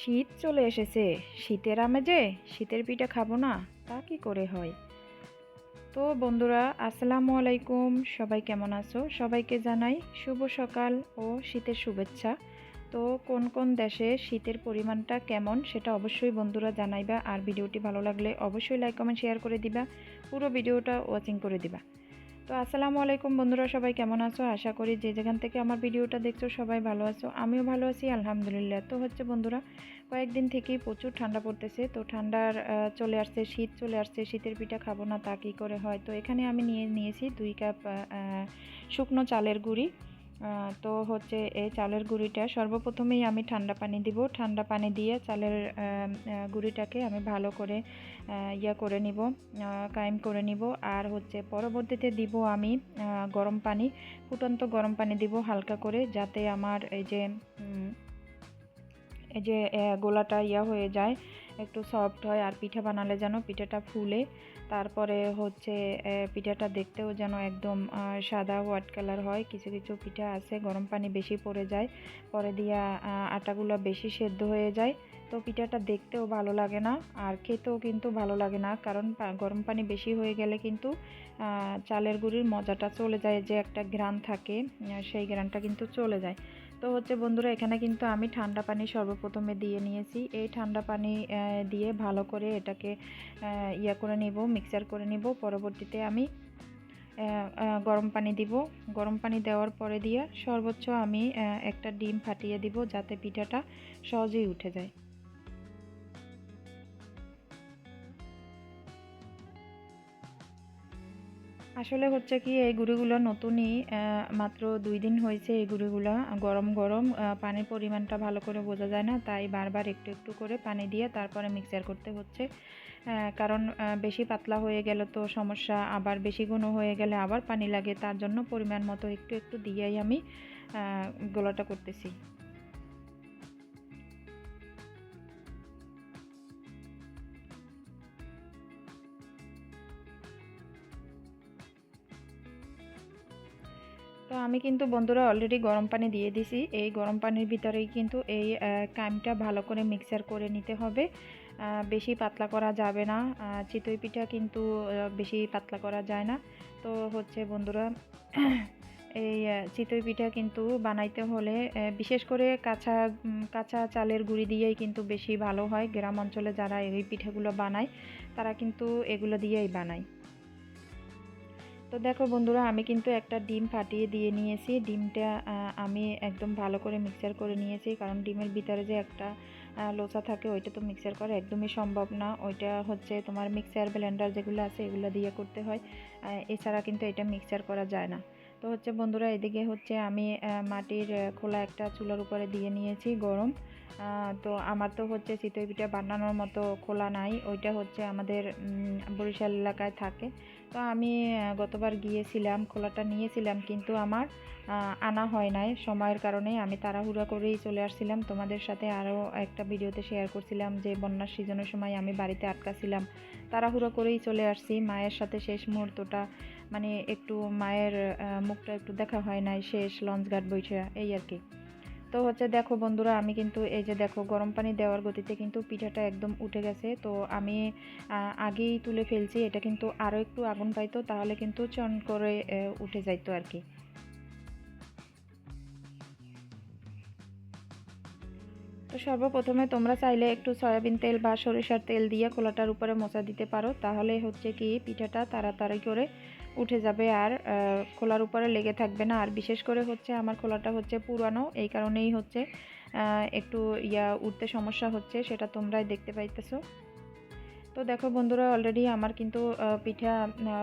শীত চলে এসেছে। শীতের আমেজে শীতের পিঠা খাব না, তা কি করে হয়? তো বন্ধুরা, আসসালামু আলাইকুম। সবাই কেমন আছো? সবাইকে জানাই শুভ সকাল ও শীতের শুভেচ্ছা। তো কোন কোন দেশে শীতের পরিমাণটা কেমন সেটা অবশ্যই বন্ধুরা জানাইবা। আর ভিডিওটি ভালো লাগলে অবশ্যই লাইক কমেন্ট শেয়ার করে দিবা। পুরো ভিডিওটা ওয়াচিং করে দিবা। তো আসসালামু আলাইকুম বন্ধুরা, সবাই কেমন আছো? আশা করি যে যেখান থেকে আমার ভিডিওটা দেখছ সবাই ভালো আছো। আমিও ভালো আছি, আলহামদুলিল্লাহ। তো হচ্ছে বন্ধুরা, কয়েকদিন থেকেই প্রচুর ঠান্ডা পড়তেছে। তো ঠান্ডার চলে আসছে, শীত চলে আসছে, শীতের পিঠা খাব না তা কী করে হয়? তো এখানে আমি নিয়ে নিয়েছি দুই কাপ শুকনো চালের গুঁড়ি। তো হচ্ছে এই চালের গুঁড়িটা সর্বপ্রথমেই আমি ঠান্ডা পানি দিব। ঠান্ডা পানি দিয়ে চালের গুঁড়িটাকে আমি ভালো করে ইয়া করে নিব কায়েম করে নিব। আর হচ্ছে পরবর্তীতে দিব আমি গরম পানি, ফুটন্ত গরম পানি দিব হালকা করে, যাতে আমার এই যে এই যে গোলাটা ইয়া হয়ে যায় একটু সফট হয় আর পিঠা বানালে যেন পিঠাটা ফুলে। তারপরে হচ্ছে পিঠাটা দেখতেও যেন একদম সাদা হোয়াইট কালার হয়। কিছু কিছু পিঠা আছে, গরম পানি বেশি পড়ে যায়। পরে দিয়া আটাগুলো বেশি সেদ্ধ হয়ে যায়। তো পিঠাটা দেখতেও ভালো লাগে না, আর খেতেও কিন্তু ভালো লাগে না। কারণ গরম পানি বেশি হয়ে গেলে কিন্তু চালের গুঁড়ির মজাটা চলে যায়, যে একটা গ্রান থাকে সেই গ্রানটা কিন্তু চলে যায়। তো হচ্ছে বন্ধুরা, এখানে কিন্তু আমি ঠান্ডা পানি সর্বপ্রথমে দিয়ে নিয়েছি। এই ঠান্ডা পানি দিয়ে ভালো করে এটাকে ইয়া করে নিব, মিক্সার করে নিব। পরবর্তীতে আমি গরম পানি দিব। গরম পানি দেওয়ার পরে দিয়ে সর্বোচ্চ আমি একটা ডিম ফাটিয়ে দিব যাতে পিঠাটা সহজেই উঠে যায়। আসলে হচ্ছে কি, এই গুঁড়িগুলো নতুনই মাত্র দুই দিন হয়েছে এই গুঁড়িগুলো। গরম গরম পানির পরিমাণটা ভালো করে বোঝা যায় না, তাই বারবার একটু একটু করে পানি দিয়ে তারপরে মিক্সার করতে হচ্ছে। কারণ বেশি পাতলা হয়ে গেলে তো সমস্যা, আবার বেশি ঘন হয়ে গেলে আবার পানি লাগে, তার জন্য পরিমাণ মতো একটু একটু দিয়েই আমি গোলাটা করতেছি। তো আমি কিন্তু বন্ধুরা অলরেডি গরম পানি দিয়ে দিছি। এই গরম পানির ভিতরেই কিন্তু এই কাইমটা ভালো করে মিক্সার করে নিতে হবে। বেশি পাতলা করা যাবে না। চিতই পিঠা কিন্তু বেশি পাতলা করা যায় না। তো হচ্ছে বন্ধুরা, এই চিতই পিঠা কিন্তু বানাইতে হলে বিশেষ করে কাঁচা কাঁচা চালের গুঁড়ি দিয়েই কিন্তু বেশি ভালো হয়। গ্রাম অঞ্চলে যারা এই পিঠাগুলো বানায়, তারা কিন্তু এগুলো দিয়েই বানায়। তো দেখো বন্ধুরা, আমি কিন্তু একটা ডিম ফাটিয়ে দিয়ে নিয়েছি। ডিমটা আমি একদম ভালো করে মিক্সার করে নিয়েছি, কারণ ডিমের ভিতরে যে একটা লোচা থাকে, ওইটা তো মিক্সার করা একদমই সম্ভব না। ওইটা হচ্ছে তোমার মিক্সার ব্লেন্ডার যেগুলো আছে, এগুলো দিয়ে করতে হয়। এছাড়া কিন্তু এটা মিক্সার করা যায় না। তো হচ্ছে বন্ধুরা, এদিকে হচ্ছে আমি মাটির খোলা একটা চুলার উপরে দিয়ে নিয়েছি গরম। তো আমার তো হচ্ছে চিতই পিঠা বানানোর মতো খোলা নাই। ওইটা হচ্ছে আমাদের বরিশাল এলাকায় থাকে। তো আমি গতবার গিয়েছিলাম, খোলাটা নিয়েছিলাম, কিন্তু আমার আনা হয় নাই। সময়ের কারণে আমি তাড়াহুড়া করেই চলে আসছিলাম। তোমাদের সাথে আরও একটা ভিডিওতে শেয়ার করছিলাম যে, বন্যার সিজনের সময় আমি বাড়িতে আটকাছিলাম। তাড়াহুড়া করেই চলে আসছি। মায়ের সাথে শেষ মুহূর্তটা মানে একটু মায়ের মুখটা একটু দেখা হয় নাই। শেষ লঞ্চ ঘাট বইছে এই আর কি। তো হচ্ছে দেখো বন্ধুরা, আমি কিন্তু এই যে দেখো গরম পানি দেওয়ার গতিতে কিন্তু পিঠাটা একদম উঠে গেছে। তো আমি আগেই তুলে ফেলছি, এটা কিন্তু আরও একটু আগুন পাইতো, তাহলে কিন্তু চন করে উঠে যাইতো আর কি তো সর্বপ্রথমে তোমরা চাইলে একটু সয়াবিন তেল বা সরিষার তেল দিয়ে খোলাটার উপরে মোচা দিতে পারো। তাহলে হচ্ছে কি পিঠাটা তাড়াতাড়ি করে উঠে যাবে আর খোলার উপরে লেগে থাকবে না। আর বিশেষ করে হচ্ছে আমার খোলাটা হচ্ছে পুরানো, এই কারণেই হচ্ছে একটু ইয়া উঠতে সমস্যা হচ্ছে, সেটা তোমরাই দেখতে পাইতেছো। তো দেখো বন্ধুরা অলরেডি আমার কিন্তু পিঠা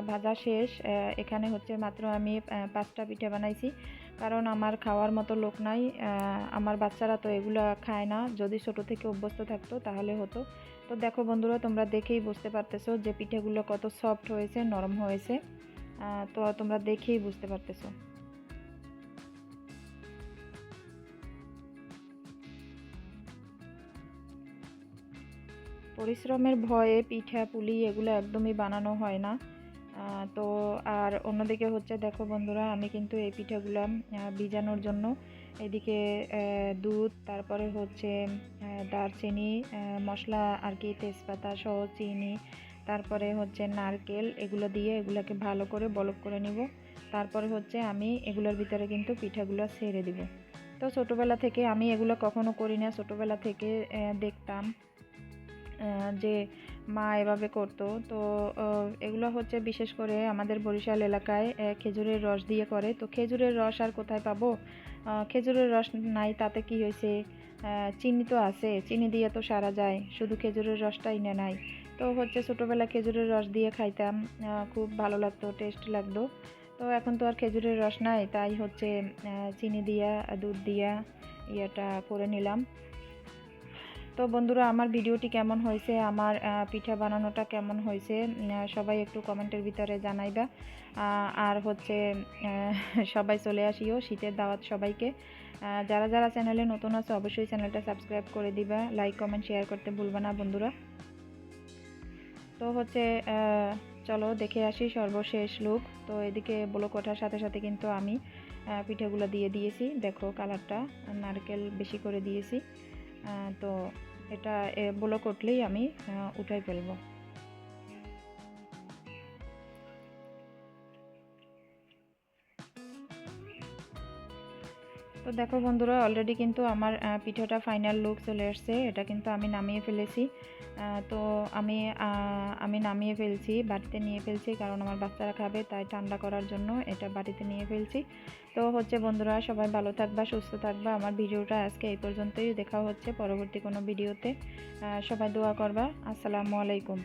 ভাজা শেষ। এখানে হচ্ছে মাত্র আমি পাঁচটা পিঠা বানাইছি। কারণ আমার খাওয়ার মতো লোক নাই। আমার বাচ্চারা তো এগুলো খায় না। যদি ছোট থেকে অভ্যস্ত থাকতো তাহলে হতো। তো দেখো বন্ধুরা, তোমরা দেখেই বুঝতে পারতেছো যে পিঠাগুলো কত সফট হয়েছে, নরম হয়েছে। তো তোমরা দেখেই বুঝতে পারতেছো। পরিশ্রমের ভয়ে পিঠা, পুলি এগুলো একদমই বানানো হয় না। তো আর অন্যদিকে হচ্ছে, দেখো বন্ধুরা, আমি কিন্তু এই পিঠাগুলো ভিজানোর জন্য এদিকে দুধ, তারপরে হচ্ছে দারচিনি মশলা আর কি তেজপাতা সহ চিনি তারপরে হচ্ছে নারকেল এগুলো দিয়ে এগুলোকে ভালো করে বলক করে নিব। তারপরে হচ্ছে আমি এগুলোর ভিতরে কিন্তু পিঠাগুলো ছেড়ে দিব। তো ছোটোবেলা থেকে আমি এগুলো কখনো করি না। ছোটোবেলা থেকে দেখতাম যে মা এভাবে করতো। তো এগুলো হচ্ছে বিশেষ করে আমাদের বরিশাল এলাকায় খেজুরের রস দিয়ে করে। তো খেজুরের রস আর কোথায় পাবো? খেজুরের রস নাই, তাতে কি হয়েছে? চিনি তো আছে। চিনি দিয়ে তো সারা যায়। শুধু খেজুরের রসটাই না নাই। তো হচ্ছে ছোটোবেলা খেজুরের রস দিয়ে খাইতাম খুব ভালো লাগতো টেস্ট লাগতো। তো এখন তো আর খেজুরের রস নাই, তাই হচ্ছে চিনি দিয়া, দুধ দিয়া ইয়েটা করে নিলাম। তো বন্ধুরা, আমার ভিডিওটি কেমন হয়েছে, আমার পিঠা বানানোটা কেমন হয়েছে সবাই একটু কমেন্টের ভিতরে জানাইবা। আর হচ্ছে সবাই চলে আসিও, শীতের দাওয়াত সবাইকে। যারা যারা চ্যানেলে নতুন আছে, অবশ্যই চ্যানেলটা সাবস্ক্রাইব করে দিবা লাইক কমেন্ট শেয়ার করতে ভুলবা না বন্ধুরা। তো হচ্ছে চলো দেখে আসি সর্বশেষ লুক তো এদিকে ব্লক ওঠার সাথে সাথে কিন্তু আমি পিঠেগুলো দিয়ে দিয়েছি। দেখো কালারটা নারকেল বেশি করে দিয়েছি। তো এটা ব্লক উঠলেই আমি উঠাই ফেলব। তো দেখো বন্ধুরা অলরেডি কিন্তু আমার পিঠাটা ফাইনাল লুক চলে আসছে এটা কিন্তু আমি নামিয়ে ফেলেছি। তো আমি আমি নামিয়ে ফেলছি, বাড়িতে নিয়ে ফেলছি কারণ আমার বাচ্চারা খাবে, তাই ঠান্ডা করার জন্য এটা বাড়িতে নিয়ে ফেলছি। তো হচ্ছে বন্ধুরা, সবাই ভালো থাকবা, সুস্থ থাকবা। আমার ভিডিওটা আজকে এই পর্যন্তই। দেখা হচ্ছে পরবর্তী কোনো ভিডিওতে। সবাই দোয়া করবা। আসসালামু আলাইকুম।